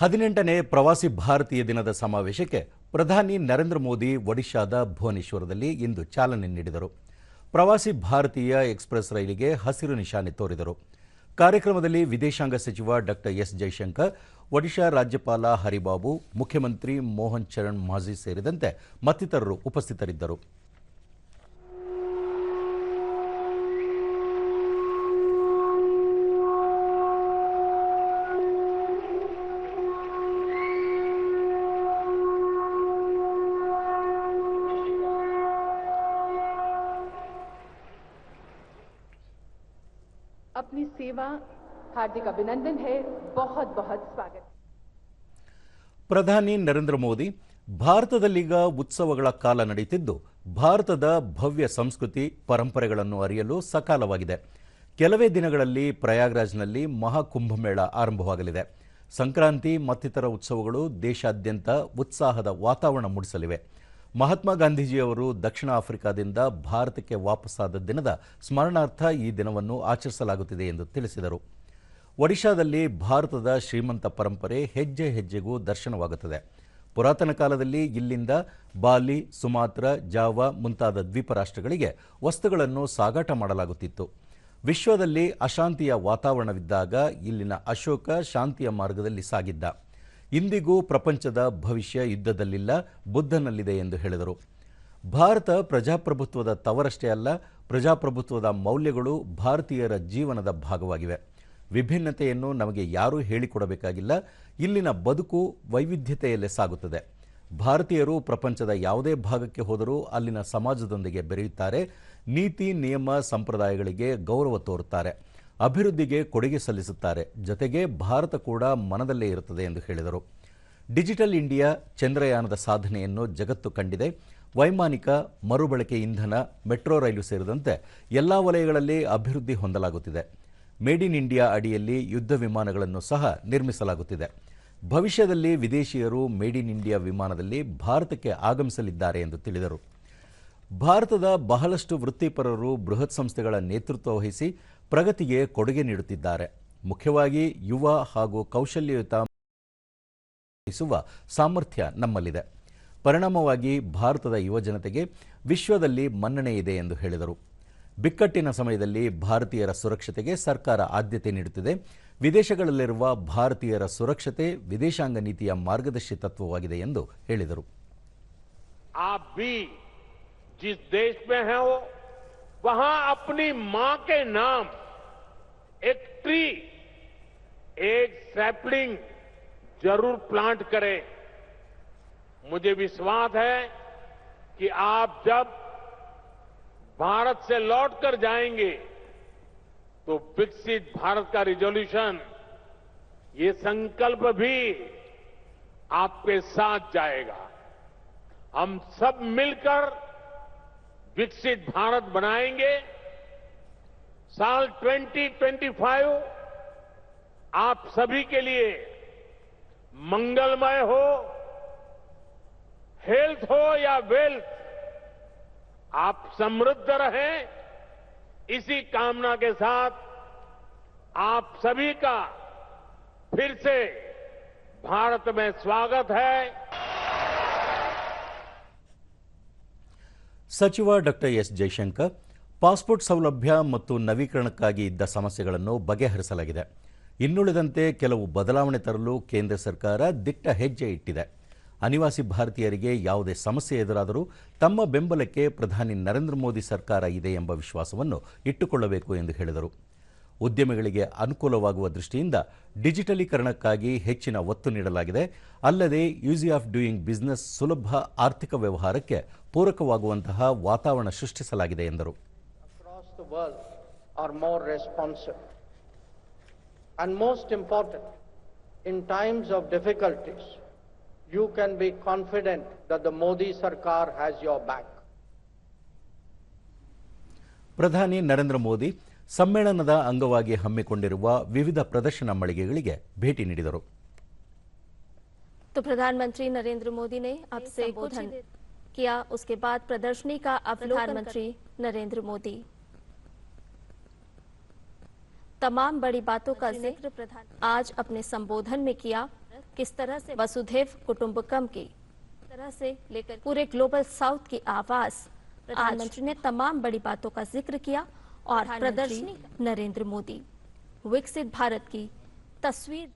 ಹದಿನೆಂಟನೇ ಪ್ರವಾಸಿ ಭಾರತೀಯ ದಿನದ ಸಮಾವೇಶಕ್ಕೆ ಪ್ರಧಾನಿ ನರೇಂದ್ರ ಮೋದಿ ಒಡಿಶಾದ ಭುವನೇಶ್ವರದಲ್ಲಿ ಇಂದು ಚಾಲನೆ ನೀಡಿದರು. ಪ್ರವಾಸಿ ಭಾರತೀಯ ಎಕ್ಸ್ಪ್ರೆಸ್ ರೈಲಿಗೆ ಹಸಿರು ನಿಶಾನೆ ತೋರಿದರು. ಕಾರ್ಯಕ್ರಮದಲ್ಲಿ ವಿದೇಶಾಂಗ ಸಚಿವ ಡಾಕ್ಟರ್ ಎಸ್ ಜೈಶಂಕರ್, ಒಡಿಶಾ ರಾಜ್ಯಪಾಲ ಹರಿಬಾಬು, ಮುಖ್ಯಮಂತ್ರಿ ಮೋಹನ್ ಚರಣ್ ಮಾಝಿ ಸೇರಿದಂತೆ ಮತ್ತಿತರರು ಉಪಸ್ಥಿತರಿದ್ದರು. अपनी सेवा हार्दिक अभिनंदन है बहुत बहुत स्वागत है ಪ್ರಧಾನಿ ನರೇಂದ್ರ ಮೋದಿ ಭಾರತದಲ್ಲೀಗ ಉತ್ಸವಗಳ ಕಾಲ ನಡೀತಿದ್ದು ಭಾರತದ ಭವ್ಯ ಸಂಸ್ಕೃತಿ ಪರಂಪರೆಗಳನ್ನು ಅರಿಯಲು ಸಕಾಲವಾಗಿದೆ ಕೆಲವೇ ದಿನಗಳಲ್ಲಿ ಪ್ರಯಾಗ್ರಾಜ್ನಲ್ಲಿ ಮಹಾಕುಂಭಮೇಳ ಆರಂಭವಾಗಲಿದೆ ಸಂಕ್ರಾಂತಿ ಮತ್ತಿತರ ಉತ್ಸವಗಳು ದೇಶಾದ್ಯಂತ ಉತ್ಸಾಹದ ವಾತಾವರಣ ಮೂಡಿಸಲಿವೆ ಮಹಾತ್ಮ ಗಾಂಧೀಜಿಯವರು ದಕ್ಷಿಣ ಆಫ್ರಿಕಾದಿಂದ ಭಾರತಕ್ಕೆ ವಾಪಸ್ಸಾದ ದಿನದ ಸ್ಮರಣಾರ್ಥ ಈ ದಿನವನ್ನು ಆಚರಿಸಲಾಗುತ್ತಿದೆ ಎಂದು ತಿಳಿಸಿದರು. ಒಡಿಶಾದಲ್ಲಿ ಭಾರತದ ಶ್ರೀಮಂತ ಪರಂಪರೆ ಹೆಜ್ಜೆ ಹೆಜ್ಜೆಗೂ ದರ್ಶನವಾಗುತ್ತದೆ. ಪುರಾತನ ಕಾಲದಲ್ಲಿ ಇಲ್ಲಿಂದ ಬಾಲಿ, ಸುಮಾತ್ರ, ಜಾವಾ ಮುಂತಾದ ದ್ವೀಪ ರಾಷ್ಟ್ರಗಳಿಗೆ ವಸ್ತುಗಳನ್ನು ಸಾಗಾಟ ಮಾಡಲಾಗುತ್ತಿತ್ತು. ವಿಶ್ವದಲ್ಲಿ ಅಶಾಂತಿಯ ವಾತಾವರಣವಿದ್ದಾಗ ಇಲ್ಲಿನ ಅಶೋಕ ಶಾಂತಿಯ ಮಾರ್ಗದಲ್ಲಿ ಸಾಗಿದ್ದ. ಇಂದಿಗೂ ಪ್ರಪಂಚದ ಭವಿಷ್ಯ ಯುದ್ಧದಲ್ಲಿಲ್ಲ, ಬುದ್ಧನಲ್ಲಿದೆ ಎಂದು ಹೇಳಿದರು. ಭಾರತ ಪ್ರಜಾಪ್ರಭುತ್ವದ ತವರಷ್ಟೇ ಅಲ್ಲ, ಪ್ರಜಾಪ್ರಭುತ್ವದ ಮೌಲ್ಯಗಳು ಭಾರತೀಯರ ಜೀವನದ ಭಾಗವಾಗಿವೆ. ವಿಭಿನ್ನತೆಯನ್ನು ನಮಗೆ ಯಾರೂ ಹೇಳಿಕೊಡಬೇಕಾಗಿಲ್ಲ, ಇಲ್ಲಿನ ಬದುಕು ವೈವಿಧ್ಯತೆಯಲ್ಲೇ ಸಾಗುತ್ತದೆ. ಭಾರತೀಯರು ಪ್ರಪಂಚದ ಯಾವುದೇ ಭಾಗಕ್ಕೆ ಹೋದರೂ ಅಲ್ಲಿನ ಸಮಾಜದೊಂದಿಗೆ ಬೆರೆಯುತ್ತಾರೆ, ನೀತಿ, ನಿಯಮ, ಸಂಪ್ರದಾಯಗಳಿಗೆ ಗೌರವ ತೋರುತ್ತಾರೆ. ಅಭಿವೃದ್ಧಿಗೆ ಕೊಡುಗೆ ಸಲ್ಲಿಸುತ್ತಾರೆ. ಜೊತೆಗೆ ಭಾರತ ಕೂಡ ಮನದಲ್ಲೇ ಇರುತ್ತದೆ ಎಂದು ಹೇಳಿದರು. ಡಿಜಿಟಲ್ ಇಂಡಿಯಾ ಚಂದ್ರಯಾನದ ಸಾಧನೆಯನ್ನು ಜಗತ್ತು ಕಂಡಿದೆ. ವೈಮಾನಿಕ, ಮರುಬಳಕೆ ಇಂಧನ, ಮೆಟ್ರೋ ರೈಲು ಸೇರಿದಂತೆ ಎಲ್ಲಾ ವಲಯಗಳಲ್ಲಿ ಅಭಿವೃದ್ಧಿ ಹೊಂದಲಾಗುತ್ತಿದೆ. ಮೇಡ್ ಇನ್ ಇಂಡಿಯಾ ಅಡಿಯಲ್ಲಿ ಯುದ್ಧ ವಿಮಾನಗಳನ್ನು ಸಹ ನಿರ್ಮಿಸಲಾಗುತ್ತಿದೆ. ಭವಿಷ್ಯದಲ್ಲಿ ವಿದೇಶಿಯರು ಮೇಡ್ ಇನ್ ಇಂಡಿಯಾ ವಿಮಾನದಲ್ಲಿ ಭಾರತಕ್ಕೆ ಆಗಮಿಸಲಿದ್ದಾರೆ ಎಂದು ತಿಳಿದರು. ಭಾರತದ ಬಹಳಷ್ಟು ವೃತ್ತಿಪರರು ಬೃಹತ್ ಸಂಸ್ಥೆಗಳ ನೇತೃತ್ವ ವಹಿಸಿ ಪ್ರಗತಿಗೆ ಕೊಡುಗೆ ನೀಡುತ್ತಿದ್ದಾರೆ. ಮುಖ್ಯವಾಗಿ ಯುವ ಹಾಗೂ ಕೌಶಲ್ಯಯುತ ಸಾಮರ್ಥ್ಯ ನಮ್ಮಲ್ಲಿದೆ. ಪರಿಣಾಮವಾಗಿ ಭಾರತದ ಯುವ ಜನತೆಗೆ ವಿಶ್ವದಲ್ಲಿ ಮನ್ನಣೆ ಇದೆ ಎಂದು ಹೇಳಿದರು. ಬಿಕ್ಕಟ್ಟಿನ ಸಮಯದಲ್ಲಿ ಭಾರತೀಯರ ಸುರಕ್ಷತೆಗೆ ಸರ್ಕಾರ ಆದ್ಯತೆ ನೀಡುತ್ತಿದೆ. ವಿದೇಶಗಳಲ್ಲಿರುವ ಭಾರತೀಯರ ಸುರಕ್ಷತೆ ವಿದೇಶಾಂಗ ನೀತಿಯ ಮಾರ್ಗದರ್ಶಿ ತತ್ವವಾಗಿದೆ ಎಂದು ಹೇಳಿದರು. जिस देश में हैं वो, वहाँ अपनी माँ के नाम, एक ट्री एक सैपलिंग ज़रूर प्लांट करें। मुझे विश्वास है कि आप जब भारत से लौट कर जाएँगे तो विकसित भारत का रिजोल्यूशन ये संकल्प भी आपके साथ जाएगा। हम सब मिलकर विकसित भारत बनाएँगे। साल 2025 आप सभी के लिए मंगलमय हो, हेल्थ हो या वेल्थ, आप समृद्ध रहें। इसी कामना के साथ आप सभी का फिर से भारत में स्वागत है। ಸಚಿವ ಡಾಕ್ಟರ್ ಎಸ್ ಜೈಶಂಕರ್, ಪಾಸ್ಪೋರ್ಟ್ ಸೌಲಭ್ಯ ಮತ್ತು ನವೀಕರಣಕ್ಕಾಗಿ ಇದ್ದ ಸಮಸ್ಯೆಗಳನ್ನು ಬಗೆಹರಿಸಲಾಗಿದೆ. ಇನ್ನುಳಿದಂತೆ ಕೆಲವು ಬದಲಾವಣೆ ತರಲು ಕೇಂದ್ರ ಸರ್ಕಾರ ದಿಟ್ಟ ಹೆಜ್ಜೆ ಇಟ್ಟಿದೆ. ಅನಿವಾಸಿ ಭಾರತೀಯರಿಗೆ ಯಾವುದೇ ಸಮಸ್ಯೆ ಎದುರಾದರೂ ತಮ್ಮ ಬೆಂಬಲಕ್ಕೆ ಪ್ರಧಾನಿ ನರೇಂದ್ರ ಮೋದಿ ಸರ್ಕಾರ ಇದೆ ಎಂಬ ವಿಶ್ವಾಸವನ್ನು ಇಟ್ಟುಕೊಳ್ಳಬೇಕು ಎಂದು ಹೇಳಿದರು. ಉದ್ಯಮಿಗಳಿಗೆ ಅನುಕೂಲವಾಗುವ ದೃಷ್ಟಿಯಿಂದ ಡಿಜಿಟಲೀಕರಣಕ್ಕಾಗಿ ಹೆಚ್ಚಿನ ಒತ್ತು ನೀಡಲಾಗಿದೆ. ಅಲ್ಲದೆ ಯೂಸಿ ಆಫ್ ಡೂಯಿಂಗ್ ಬಿಸ್ನೆಸ್ ಸುಲಭ ಆರ್ಥಿಕ ವ್ಯವಹಾರಕ್ಕೆ ಪೂರಕವಾಗುವಂತಹ ವಾತಾವರಣ ಸೃಷ್ಟಿಸಲಾಗಿದೆ ಎಂದರು. Across the world are more responsive and most important in times of difficulties you be confident the modi sarkar has your back. ಪ್ರಧಾನಿ ನರೇಂದ್ರ ಮೋದಿ ಸಮ್ಮೇಳನದ ಅಂಗವಾಗಿ ಹಮ್ಮಿಕೊಂಡಿರುವ ವಿವಿಧ ಪ್ರದರ್ಶನ ಮಳಿಗೆಗಳಿಗೆ ಭೇಟಿ ನೀಡಿದರು तो प्रधानमंत्री नरेंद्र मोदी ने अब से संबोधन किया उसके बाद प्रदर्शनी का अवलोकन प्रधानमंत्री नरेंद्र मोदी तमाम बड़ी बातों का जिक्र प्रधान आज अपने संबोधन में किया किस तरह से वसुधैव कुटुंबकम की तरह से लेकर पूरे ग्लोबल साउथ की आवाज प्रधानमंत्री ने तमाम बड़ी बातों का जिक्र किया और प्रदर्शनी नरेंद्र मोदी। विकसित भारत की तस्वीर।